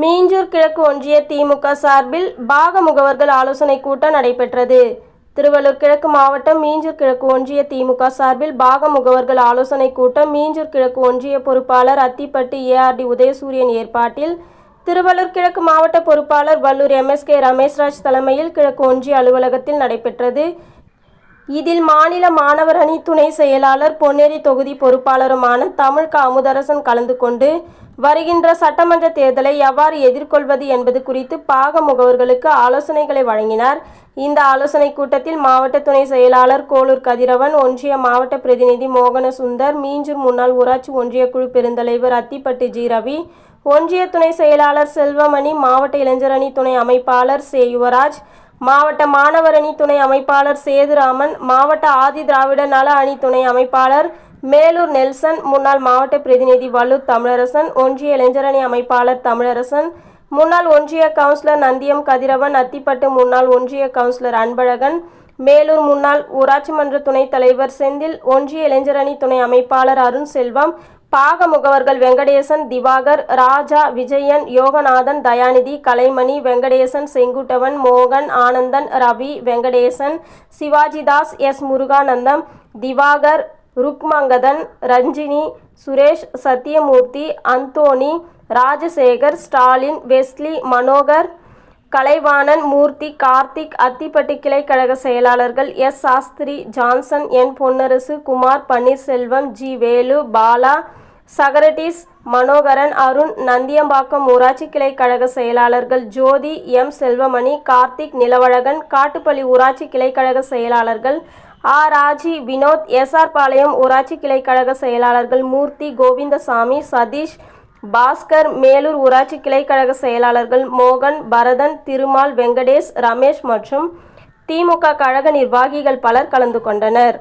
மீஞ்சூர் கிழக்கு ஒன்றிய திமுக சார்பில் பாக முகவர்கள் ஆலோசனை கூட்டம் நடைபெற்றது. திருவள்ளூர் கிழக்கு மாவட்டம் மீஞ்சூர் கிழக்கு ஒன்றிய திமுக சார்பில் பாக முகவர்கள் ஆலோசனை கூட்டம் மீஞ்சூர் கிழக்கு ஒன்றிய பொறுப்பாளர் அத்திப்பட்டு ஏஆர்டி உதயசூரியன் ஏற்பாட்டில் திருவள்ளூர் கிழக்கு மாவட்ட பொறுப்பாளர் வல்லூர் எம்எஸ்கே ரமேஷ்ராஜ் தலைமையில் கிழக்கு ஒன்றிய அலுவலகத்தில் நடைபெற்றது. இதில் மாநில மாணவர் அணி துணை செயலாளர் பொன்னேரி தொகுதி பொறுப்பாளருமான தமிழ் அமுதரசன் கலந்து கொண்டு வருகின்ற சட்டமன்ற தேர்தலை எவ்வாறு எதிர்கொள்வது என்பது குறித்து பாக முகவர்களுக்கு ஆலோசனைகளை வழங்கினார். இந்த ஆலோசனை கூட்டத்தில் மாவட்ட துணை செயலாளர் கோலூர் கதிரவன் ஒன்றிய மாவட்ட பிரதிநிதி மோகன சுந்தர் மீஞ்சூர் முன்னாள் ஊராட்சி ஒன்றிய குழு பெருந்தலைவர் அத்திப்பட்டு ஜி ரவி ஒன்றிய துணை செயலாளர் செல்வமணி மாவட்ட இளைஞர் அணி துணை அமைப்பாளர் சே யுவராஜ் மாவட்ட மாணவர் அணி துணை அமைப்பாளர் சேதுராமன் மாவட்ட ஆதி திராவிட நல அணி துணை அமைப்பாளர் மேலூர் நெல்சன் முன்னாள் மாவட்ட பிரதிநிதி வல்லூர் தமிழரசன் ஒன்றிய இளைஞர் அணி அமைப்பாளர் தமிழரசன் முன்னாள் ஒன்றிய கவுன்சிலர் நந்தியம் கதிரவன் அத்திப்பட்டு முன்னாள் ஒன்றிய கவுன்சிலர் அன்பழகன் மேலூர் முன்னாள் ஊராட்சி மன்ற துணைத் தலைவர் செந்தில் ஒன்றிய இளைஞர் அணி துணை அமைப்பாளர் அருண் செல்வம் பாக முகவர்கள் வெங்கடேசன் திவாகர் ராஜா விஜயன் யோகநாதன் தயாநிதி கலைமணி வெங்கடேசன் செங்குட்டவன் மோகன் ஆனந்தன் ரவி வெங்கடேசன் சிவாஜிதாஸ் எஸ். முருகானந்தம் திவாகர் ருக்மங்கதன் ரஞ்சினி சுரேஷ் சத்யமூர்த்தி அந்தோணி ராஜசேகர் ஸ்டாலின் வெஸ்லி மனோகர் கலைவாணன் மூர்த்தி கார்த்திக் அத்திப்பட்டு கிளை கழக செயலாளர்கள் S. Sastri Johnson N. Ponnarasu Kumar Panneerselvam G. Velu Bala Socrates Manoharan Arun Nandiyambakkam ஊராட்சி கிளை கழக செயலாளர்கள் ஜோதி எம். செல்வமணி கார்த்திக் நிலவழகன் காட்டுப்பள்ளி ஊராட்சி கிளை கழக செயலாளர்கள் ஆ. ராஜி வினோத் எஸ்ஆர் பாளையம் ஊராட்சி கிளை கழக செயலாளர்கள் மூர்த்தி கோவிந்தசாமி சதீஷ் பாஸ்கர் மேலூர் ஊராட்சி கிளை கழக செயலாளர்கள் மோகன் பரதன் திருமால் வெங்கடேஷ் ரமேஷ் மற்றும் திமுக கழக நிர்வாகிகள் பலர் கலந்து கொண்டனர்.